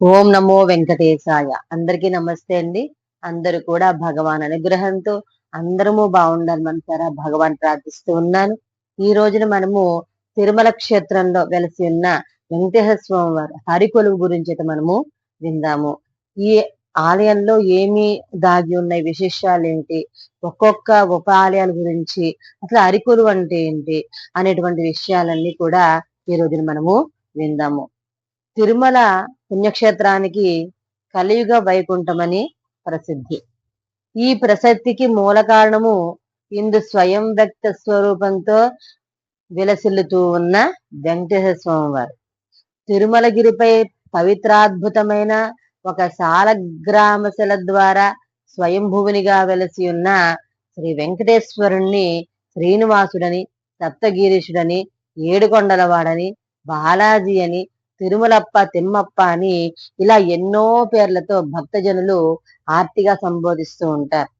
ఓం నమో వెంకటేశాయ. అందరికీ నమస్తే అండి. అందరూ కూడా భగవాన్ అనుగ్రహంతో అందరము బాగుండాలి మనసారా భగవాన్ ప్రార్థిస్తూ ఉన్నాను. ఈ రోజున మనము తిరుమల క్షేత్రంలో వెలసి ఉన్న వెంకటేశ్వర స్వామి వారి హరికొలువు గురించి అయితే మనము విందాము. ఈ ఆలయంలో ఏమి దాగి ఉన్నాయి? విశేషాలు ఏంటి? ఒక్కొక్క ఉప ఆలయాల గురించి అసలు హరికొలువు అంటే ఏంటి? అనేటువంటి విషయాలన్నీ కూడా ఈ రోజున మనము విందాము. తిరుమల పుణ్యక్షేత్రానికి కలియుగ వైకుంఠమని ప్రసిద్ధి. ఈ ప్రసక్తికి మూల కారణము ఇందు స్వయం వ్యక్త స్వరూపంతో విలసిల్లుతూ ఉన్న వెంకటేశ్వర స్వామి వారు తిరుమలగిరిపై పవిత్రాద్భుతమైన ఒక సాలగ్రామశిల ద్వారా స్వయంభువునిగా వెలసి ఉన్న శ్రీ వెంకటేశ్వరుణ్ణి శ్రీనివాసుడని సప్తగిరీషుడని ఏడుకొండలవాడని బాలాజీ అని తిరుమలప్ప తిమ్మప్ప అని ఇలా ఎన్నో పేర్లతో భక్తజనులు ఆర్తిగా సంబోధిస్తూ ఉంటారు.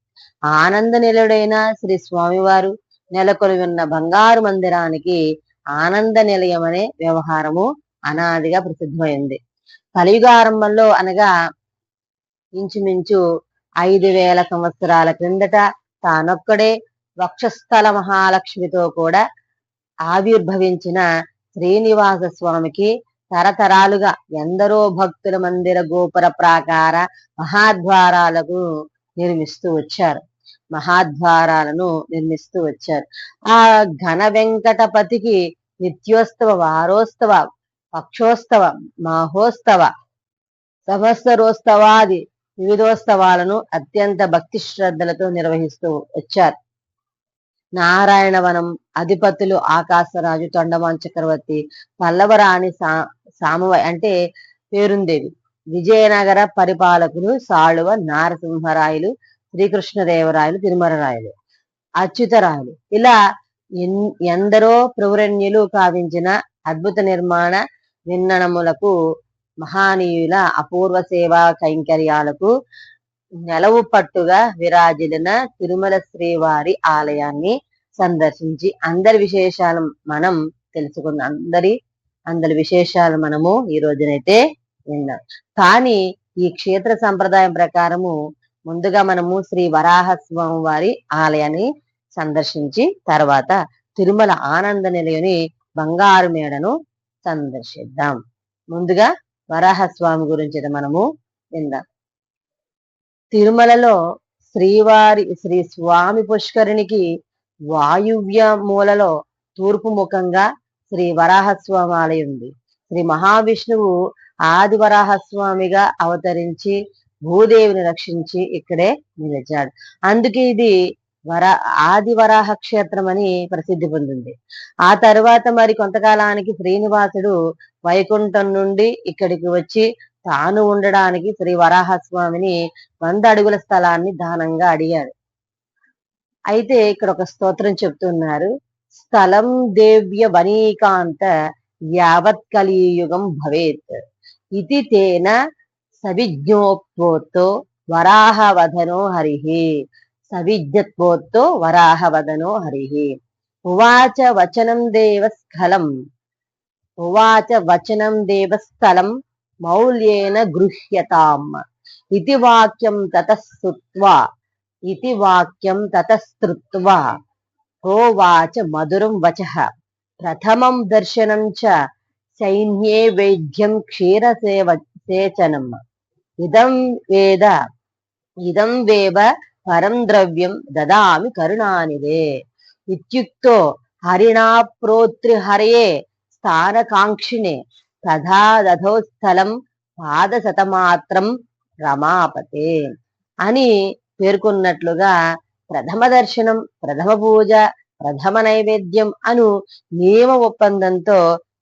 ఆనంద నిలయుడైన శ్రీ స్వామివారు నెలకొని ఉన్న బంగారు మందిరానికి ఆనంద నిలయం అనే వ్యవహారము అనాదిగా ప్రసిద్ధమైంది. కలియుగారంభంలో అనగా ఇంచుమించు ఐదు వేల సంవత్సరాల క్రిందట తానొక్కడే వక్షస్థల మహాలక్ష్మితో కూడా ఆవిర్భవించిన శ్రీనివాస స్వామికి తరతరాలుగా ఎందరో భక్తుల మందిర గోపుర ప్రాకార మహాద్వారాలకు నిర్మిస్తూ వచ్చారు. మహాద్వారాలను నిర్మిస్తూ వచ్చారు. ఆ ఘన వెంకటపతికి నిత్యోత్సవ వారోత్సవ పక్షోత్సవ మహోత్సవ సంవత్సరోత్సవాది వివిధోత్సవాలను అత్యంత భక్తి శ్రద్ధలతో నిర్వహిస్తూ వచ్చారు. నారాయణవనం అధిపతులు ఆకాశరాజు తొండమాన్ చక్రవర్తి పల్లవరాణి సా సామవ అంటే పేరుందేవి విజయనగర పరిపాలకులు సాళువ నారసింహరాయలు శ్రీకృష్ణదేవరాయలు తిరుమలరాయలు. అచ్యుతరాయలు. ఇలా ఎన్- ఎందరో ప్రవరణ్యులు కావించిన అద్భుత నిర్మాణ విన్ననములకు మహానీయుల అపూర్వ సేవా కైంకర్యాలకు నెలవు పట్టుగా విరాజిలిన తిరుమల శ్రీవారి ఆలయాన్ని సందర్శించి అందరి విశేషాలు మనం తెలుసుకున్న అందరి అందరి విశేషాలు మనము ఈ రోజునైతే విన్నాం. కానీ ఈ క్షేత్ర సంప్రదాయం ప్రకారము ముందుగా మనము శ్రీ వరాహస్వామి వారి ఆలయాన్ని సందర్శించి తర్వాత తిరుమల ఆనంద నిలయని బంగారు మేడను సందర్శిద్దాం. ముందుగా వరాహస్వామి గురించి అయితే మనము విందాం. తిరుమలలో శ్రీవారి శ్రీ స్వామి పుష్కరిణికి వాయువ్య మూలలో తూర్పు ముఖంగా శ్రీ వరాహస్వామి ఆలయం ఉంది శ్రీ మహావిష్ణువు ఆది వరాహస్వామిగా అవతరించి భూదేవిని రక్షించి ఇక్కడే నిలిచాడు. అందుకే ఇది వర ఆది వరాహ క్షేత్రం అని ప్రసిద్ధి పొందింది. ఆ తర్వాత మరి కొంతకాలానికి శ్రీనివాసుడు వైకుంఠం నుండి ఇక్కడికి వచ్చి తాను ఉండడానికి శ్రీ వరాహస్వామిని వంద అడుగుల స్థలాన్ని దానంగా అడిగాడు. అయితే ఇక్కడ ఒక స్తోత్రం చెప్తున్నారు. స్థలం దేవ్య వనీకాంత యావత్ కలియుగం భవేత్ ఇది తేన సవిజ్ఞోత్పోతో వరాహవదనో హరి సవిజ్ఞత్వోత్తో వరాహవదనో హరి ఉవాచ వచనం దేవస్ఖలం ఉవాచ వచనం దేవస్థలం మౌల్యేన గృహ్యతాం ఇది వాక్యం తతస్తుత్వా ఇది వాక్యం తతస్తృత్వా హోవాచ మధురం వచః. ప్రథమం దర్శనం చ సైన్యే వైద్యం క్షీరసేవ సేచనం. ఇదం వేద ఇదం వేవ పరం ద్రవ్యం దదామి కరుణానిదే ఇత్యుక్తో హరిణా ప్రోత్రిహరయే స్థానకాంక్షిణే. తథా దధో స్థలం పాదశతమాత్రం రమాపతే. అని పేర్కొన్నట్లుగా ప్రథమ దర్శనం ప్రథమ పూజ ప్రథమ నైవేద్యం అను నియమ ఒప్పందంతో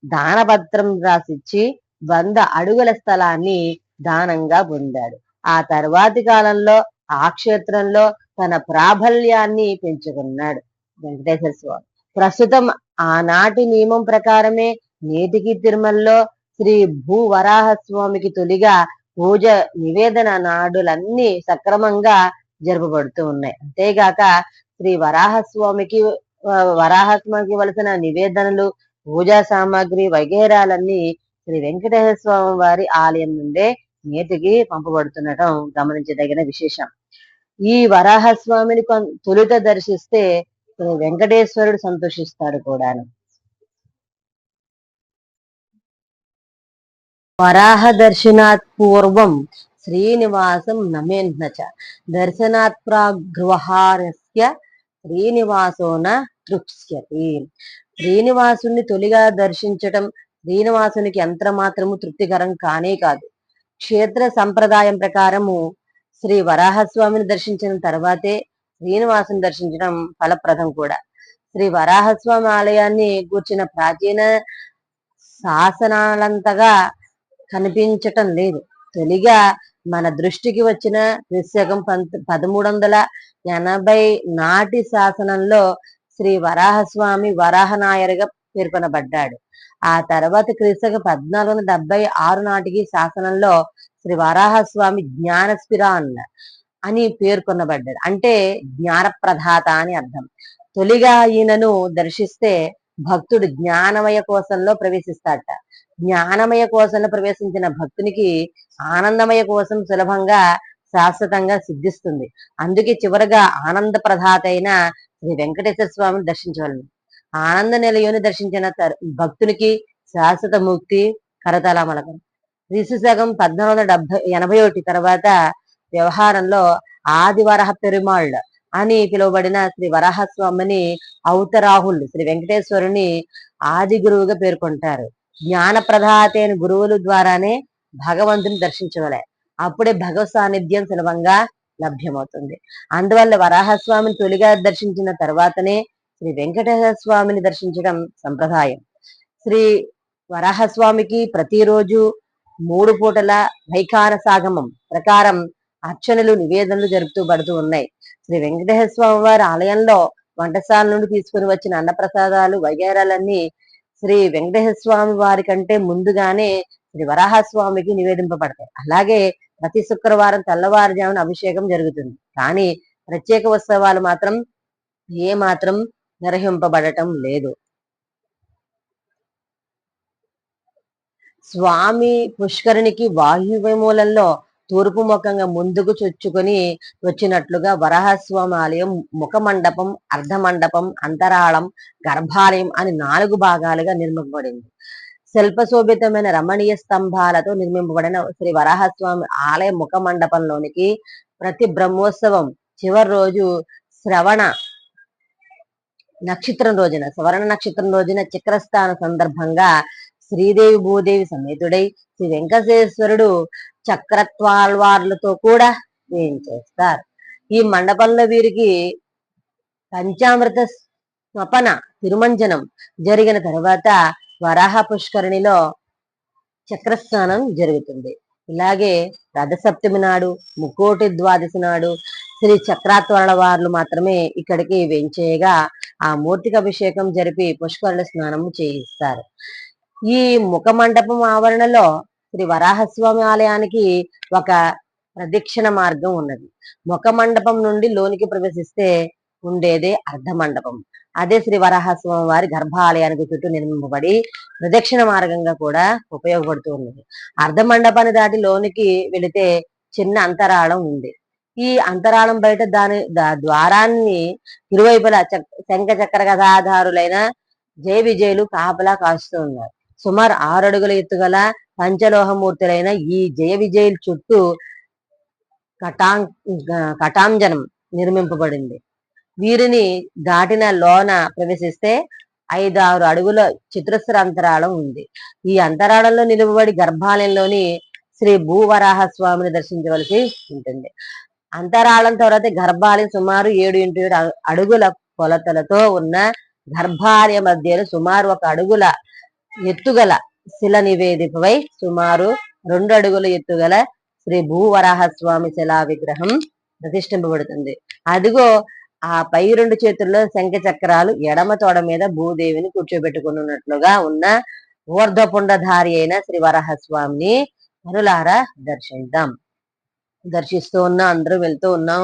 దానపత్రం రాసిచ్చి వంద అడుగుల స్థలాన్ని దానంగా పొందాడు. ఆ తర్వాతి కాలంలో ఆ క్షేత్రంలో తన ప్రాబల్యాన్ని పెంచుకున్నాడు వెంకటేశ్వర స్వామి. ప్రస్తుతం ఆనాటి నియమం ప్రకారమే నేటికి తిరుమలలో శ్రీ భూ వరాహ స్వామికి తొలిగా పూజ నివేదన నాడులన్నీ సక్రమంగా జరపబడుతూ ఉన్నాయి. అంతేగాక శ్రీ వరాహ స్వామికి వలసిన నివేదనలు పూజా సామాగ్రి వగేరాలన్నీ శ్రీ వెంకటేశ్వర స్వామి వారి ఆలయం నుండే నేతికి పంపబడుతుండటం గమనించదగిన విశేషం. ఈ వరాహస్వామిని కొన్- తొలుత దర్శిస్తే వెంకటేశ్వరుడు సంతోషిస్తాడు కూడాను. వరాహ దర్శనాత్ పూర్వం శ్రీనివాసం నమేన్నచ దర్శనాత్ ప్రాగృహారస్య శ్రీనివాసోన తృప్స్యతి శ్రీనివాసుని తొలిగా దర్శించటం శ్రీనివాసునికి ఎంత మాత్రము తృప్తికరం కానే కాదు। క్షేత్ర సంప్రదాయం ప్రకారము శ్రీ వరాహస్వామిని దర్శించిన తర్వాతే శ్రీనివాసుని దర్శించడం ఫలప్రదం కూడా। శ్రీ వరాహస్వామి ఆలయాన్ని కూర్చిన ప్రాచీన శాసనాలంతగా కనిపించటం లేదు। తొలిగా మన దృష్టికి వచ్చిన క్రిశకం పంత పదమూడు వందల ఎనభై నాటి శాసనంలో శ్రీ వరాహస్వామి వరాహనాయరుగా పేర్కొనబడ్డాడు. ఆ తర్వాత క్రిశక పద్నాలుగు వందల డెబ్బై ఆరు నాటికి శాసనంలో శ్రీ వరాహస్వామి జ్ఞానస్పిరాన్ అని పేర్కొనబడ్డాడు. అంటే జ్ఞానప్రదాత అని అర్థం. తొలిగా ఈయనను దర్శిస్తే భక్తుడు జ్ఞానమయ కోశంలో ప్రవేశిస్తాడట. జ్ఞానమయ కోశంలో ప్రవేశించిన భక్తునికి ఆనందమయ కోసం సులభంగా శాశ్వతంగా సిద్ధిస్తుంది. అందుకే చివరగా ఆనంద ప్రధాత అయిన శ్రీ వెంకటేశ్వర స్వామిని దర్శించవలను. ఆనంద నిలయుని దర్శించిన భక్తునికి శాశ్వత ముక్తి కరతలామలకం క్రీస్తు శకం పద్నాలుగు వందల డెబ్బై ఎనభై ఒకటి తర్వాత వ్యవహారంలో ఆదివార పెరుమాళ్ళు అని పిలువబడిన శ్రీ వరాహస్వామిని ఔతరాహుల్ శ్రీ వెంకటేశ్వరుని ఆది గురువుగా పేర్కొంటారు. జ్ఞాన ప్రధాతైన అయిన గురువుల ద్వారానే భగవంతుని దర్శించగలే అప్పుడే భగవత్ సాన్నిధ్యం సులభంగా లభ్యమవుతుంది. అందువల్ల వరాహస్వామిని తొలిగా దర్శించిన తర్వాతనే శ్రీ వెంకటేశ్వర స్వామిని దర్శించడం సంప్రదాయం. శ్రీ వరాహస్వామికి ప్రతిరోజు మూడు పూటల వైఖాన సాగమం ప్రకారం అర్చనలు నివేదనలు జరుపుతూ పడుతూ ఉన్నాయి. శ్రీ వెంకటేశ్వర స్వామి వారి ఆలయంలో వంటశాల నుండి తీసుకుని వచ్చిన అన్నప్రసాదాలు వగేరాలన్నీ శ్రీ వెంకటేశ్వర స్వామి వారి కంటే ముందుగానే శ్రీ వరాహస్వామికి నివేదింపబడతాయి. అలాగే ప్రతి శుక్రవారం తెల్లవారుజామున అభిషేకం జరుగుతుంది. కానీ ప్రత్యేక ఉత్సవాలు మాత్రం ఏ మాత్రం నిర్వహింపబడటం లేదు. స్వామి పుష్కరునికి వాయువ్య మూలంలో తూర్పు ముఖంగా ముందుకు చొచ్చుకొని వచ్చినట్లుగా వరాహస్వామి ఆలయం ముఖ మండపం అర్ధ మండపం అంతరాళం గర్భాలయం అని నాలుగు భాగాలుగా నిర్మింపబడింది. శిల్పశోభితమైన రమణీయ స్తంభాలతో నిర్మింపబడిన శ్రీ వరాహస్వామి ఆలయ ముఖ మండపంలోనికి ప్రతి బ్రహ్మోత్సవం చివరి రోజు శ్రవణ నక్షత్రం రోజున శ్రవణ నక్షత్రం రోజున చక్రస్థాన సందర్భంగా శ్రీదేవి భూదేవి సమేతుడై శ్రీ వెంకటేశ్వరుడు చక్రత్వాల్వార్లతో కూడా వేయించేస్తారు ఈ మండపంలో వీరికి పంచామృత స్వపన తిరుమంజనం జరిగిన తర్వాత వరాహ పుష్కరిణిలో చక్రస్నానం జరుగుతుంది. ఇలాగే రథసప్తమి నాడు ముక్కోటి ద్వాదశి నాడు శ్రీ చక్రాత్వరణ వార్లు మాత్రమే ఇక్కడికి వెంచేయగా ఆ మూర్తికి అభిషేకం జరిపి పుష్కరుల స్నానం చేయిస్తారు. ఈ ముఖ మండపం ఆవరణలో శ్రీ వరాహస్వామి ఆలయానికి ఒక ప్రదక్షిణ మార్గం ఉన్నది. ముఖ మండపం నుండి లోనికి ప్రవేశిస్తే ఉండేదే అర్ధ మండపం అదే శ్రీ వరాహస్వామి వారి గర్భాలయానికి చుట్టూ నిర్మింపబడి ప్రదక్షిణ మార్గంగా కూడా ఉపయోగపడుతూ ఉన్నది. అర్ధ మండపాన్ని దాటి లోనికి వెళితే చిన్న అంతరాళం ఉంది. ఈ అంతరాళం బయట దాని దా- ద్వారాన్ని ఇరువైపులా చక్- శంఖ చక్ర గదాధారులైన జయ విజయులు కాపలా కాస్తూ ఉన్నారు. సుమారు ఆరు అడుగుల ఎత్తుగల పంచలోహమూర్తులైన ఈ జయ విజయుల చుట్టూ కటాం కటాంజనం నిర్మింపబడింది. వీరిని దాటిన లోన ప్రవేశిస్తే ఐదారు అడుగుల చతురస్ర అంతరాళం ఉంది. ఈ అంతరాళంలో నిలువబడి గర్భాలయంలోని శ్రీ భూవరాహ స్వామిని దర్శించవలసి ఉంటుంది. అంతరాళం తర్వాత గర్భాలయం సుమారు ఏడు ఇంటి ఏడు అడుగుల కొలతలతో ఉన్న గర్భాలయ మధ్యలో సుమారు ఒక అడుగుల ఎత్తుగల శిల నివేదికపై సుమారు రెండు అడుగుల ఎత్తుగల శ్రీ భూవరాహస్వామి శిలా విగ్రహం ప్రతిష్ఠింపబడుతుంది. అదిగో ఆ పై రెండు చేతుల్లో శంఖ చక్రాలు ఎడమ తోడ మీద భూదేవిని కూర్చోబెట్టుకుని ఉన్నట్లుగా ఉన్న ఊర్ధపుండధారి అయిన శ్రీ వరాహ స్వామిని మరులారా దర్శిద్దాం. దర్శిస్తూ ఉన్నాం అందరూ వెళ్తూ ఉన్నాం.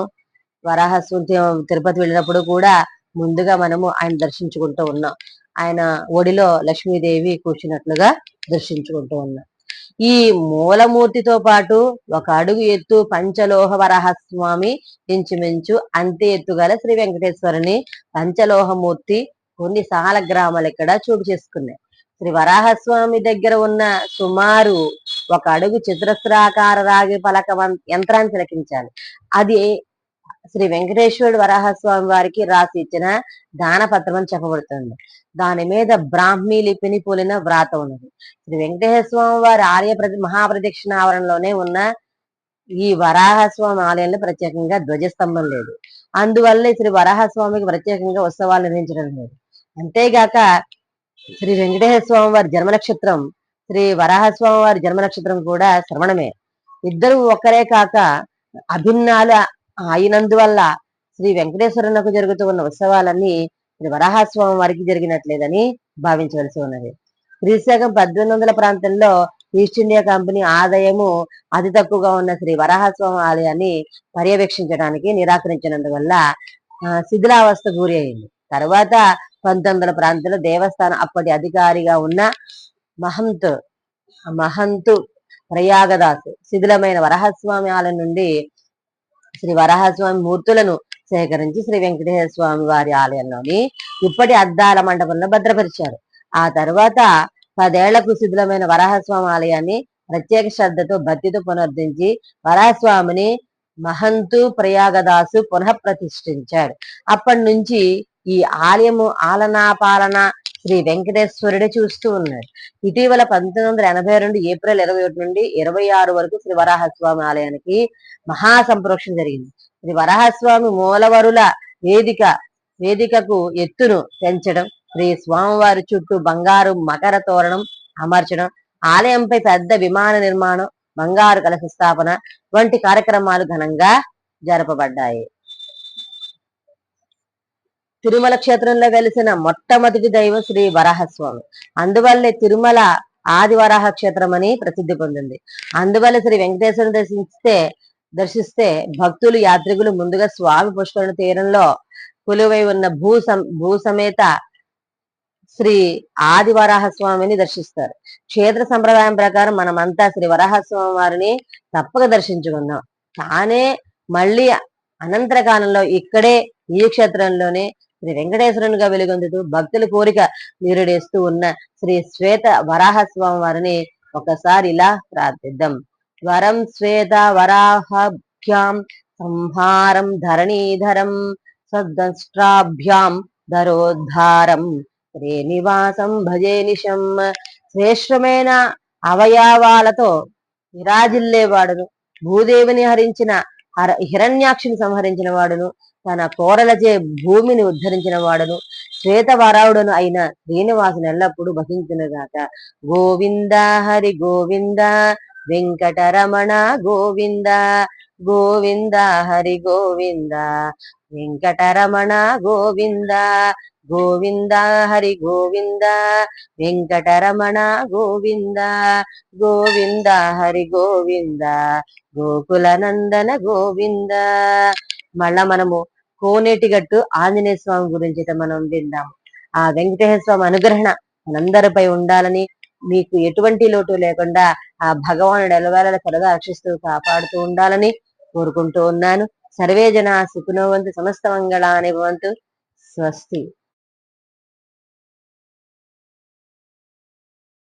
వరాహస్వామి తిరుపతి వెళ్ళినప్పుడు కూడా ముందుగా మనము ఆయన దర్శించుకుంటూ ఉన్నాం. ఆయన ఒడిలో లక్ష్మీదేవి కూర్చున్నట్లుగా దర్శించుకుంటూ ఉన్నాం ఈ మూలమూర్తితో పాటు ఒక అడుగు ఎత్తు పంచలోహ వరహస్వామి ఇంచుమించు అంతే ఎత్తుగల శ్రీ వెంకటేశ్వరుని పంచలోహమూర్తి కొన్ని సాల గ్రామాలు ఇక్కడ చోటు చేసుకున్నాయి. శ్రీ వరాహస్వామి దగ్గర ఉన్న సుమారు ఒక అడుగు చతురస్రాకార రాగి పలక యంత్రాన్ని తిలకించాలి. అది శ్రీ వెంకటేశ్వరుడు వరాహస్వామి వారికి రాసి ఇచ్చిన దానపత్రం అని చెప్పబడుతుంది. దాని మీద బ్రాహ్మీ లిపిని పోలిన వ్రాత ఉన్నది. శ్రీ వెంకటేశ్వర స్వామి వారి ఆర్య ప్రతి మహాప్రదక్షిణ ఆవరణలోనే ఉన్న ఈ వరాహస్వామి ఆలయంలో ప్రత్యేకంగా ధ్వజస్తంభం లేదు. అందువల్ల శ్రీ వరాహస్వామికి ప్రత్యేకంగా ఉత్సవాలు నిర్వహించడం లేదు. అంతేగాక శ్రీ వెంకటేశ్వర స్వామి వారి జన్మ నక్షత్రం శ్రీ వరాహస్వామి వారి జన్మ నక్షత్రం కూడా శ్రవణమే. ఇద్దరు ఒకరే కాక అభిన్నాలు అయినందువల్ల శ్రీ వెంకటేశ్వరునకు జరుగుతూ ఉన్న ఉత్సవాలన్నీ ఇది వరాహస్వామి వారికి జరిగినట్లేదని భావించవలసి ఉన్నది. శ్రీశాఖం పద్దెనిమిది వందల ప్రాంతంలో ఈస్ట్ ఇండియా కంపెనీ ఆదాయము అతి తక్కువగా ఉన్న శ్రీ వరాహస్వామి ఆలయాన్ని పర్యవేక్షించడానికి నిరాకరించినందువల్ల శిథిలావస్థ గురి అయింది. తర్వాత పంతొమ్మిది వందల ప్రాంతంలో దేవస్థానం అప్పటి అధికారిగా ఉన్న మహంత్ మహంతు ప్రయాగదాస్ శిథిలమైన వరహస్వామి ఆలయం నుండి శ్రీ వరహస్వామి మూర్తులను సేకరించి శ్రీ వెంకటేశ్వర స్వామి వారి ఆలయంలోని ఇప్పటి అద్దాల మండపంలో భద్రపరిచారు. ఆ తర్వాత పదేళ్ళకు శిథిలమైన వరాహస్వామి ఆలయాన్ని ప్రత్యేక శ్రద్ధతో భక్తితో పునరుద్ధరించి వరాహస్వామిని మహంతు ప్రయాగదాసు పునః ప్రతిష్ఠించాడు. అప్పటి నుంచి ఈ ఆలయము ఆలనా పాలన శ్రీ వెంకటేశ్వరుడే చూస్తూ ఉన్నాడు. ఇటీవల పంతొమ్మిది వందల ఎనభై రెండు ఏప్రిల్ ఇరవై ఒకటి నుండి ఇరవై ఆరు వరకు శ్రీ వరాహస్వామి ఆలయానికి మహాసంప్రోక్షణ జరిగింది. ఇది వరాహస్వామి మూలవరుల వేదిక వేదికకు ఎత్తును పెంచడం శ్రీ స్వామివారి చుట్టూ బంగారు మకర తోరణం అమర్చడం ఆలయంపై పెద్ద విమాన నిర్మాణం బంగారు కలశ స్థాపన వంటి కార్యక్రమాలు ఘనంగా జరపబడ్డాయి. తిరుమల క్షేత్రంలో వెలిసిన మొట్టమొదటి దైవం శ్రీ వరాహస్వామి. అందువల్లే తిరుమల ఆది వరాహ క్షేత్రం అని ప్రసిద్ధి పొందింది. అందువల్ల శ్రీ వెంకటేశ్వరుని దర్శిస్తే దర్శిస్తే భక్తులు యాత్రికులు ముందుగా స్వామి పుష్కరణ తీరంలో కొలువై ఉన్న భూ భూ సమేత శ్రీ ఆది వరాహస్వామిని దర్శిస్తారు. క్షేత్ర సంప్రదాయం ప్రకారం మనమంతా శ్రీ వరాహస్వామి వారిని తప్పక దర్శించుకుందాం. తానే మళ్ళీ అనంతర కాలంలో ఇక్కడే ఈ క్షేత్రంలోనే శ్రీ వెంకటేశ్వరునిగా వెలుగొందుతూ భక్తుల కోరిక నీరుడేస్తూ ఉన్న శ్రీ శ్వేత వరాహస్వామి వారిని ఒకసారి ఇలా ప్రార్థిద్దాం. వరం శ్వేత వరాహభ్యాం సంహారం ధరణీధరం సద్ద్రాభ్యాం ధరోద్ధారం శ్రీనివాసం భజే నిశం శ్రేష్టమైన అవయవాలతో విరాజిల్లేవాడును భూదేవిని హరించిన హిరణ్యాక్షిని సంహరించిన వాడును తన కోరలచే భూమిని ఉద్ధరించిన వాడును శ్వేతవరావుడును అయిన శ్రీనివాసుని ఎల్లప్పుడూ భజించినగాక. గోవింద హరి గోవింద వెంకటరమణ గోవింద గోవింద హరి గోవింద వెంకటరమణ గోవింద గోవింద హరి గోవింద వెంకటరమణ గోవింద గోవింద హరి గోవింద గోకుల నందన గోవింద. మళ్ళా మనము కోనేటిగట్టు ఆంజనేయ స్వామి గురించి మనం విందాము ఆ వెంకటేశ్వర స్వామి అనుగ్రహణ మనందరిపై ఉండాలని మీకు ఎటువంటి లోటు లేకుండా ఆ భగవానుడు ఎలవేళ త్వరగా రక్షిస్తూ కాపాడుతూ ఉండాలని కోరుకుంటూ ఉన్నాను. సర్వే జన సుఖనోవంతు సమస్త మంగళాని భవంతు. స్వస్తి.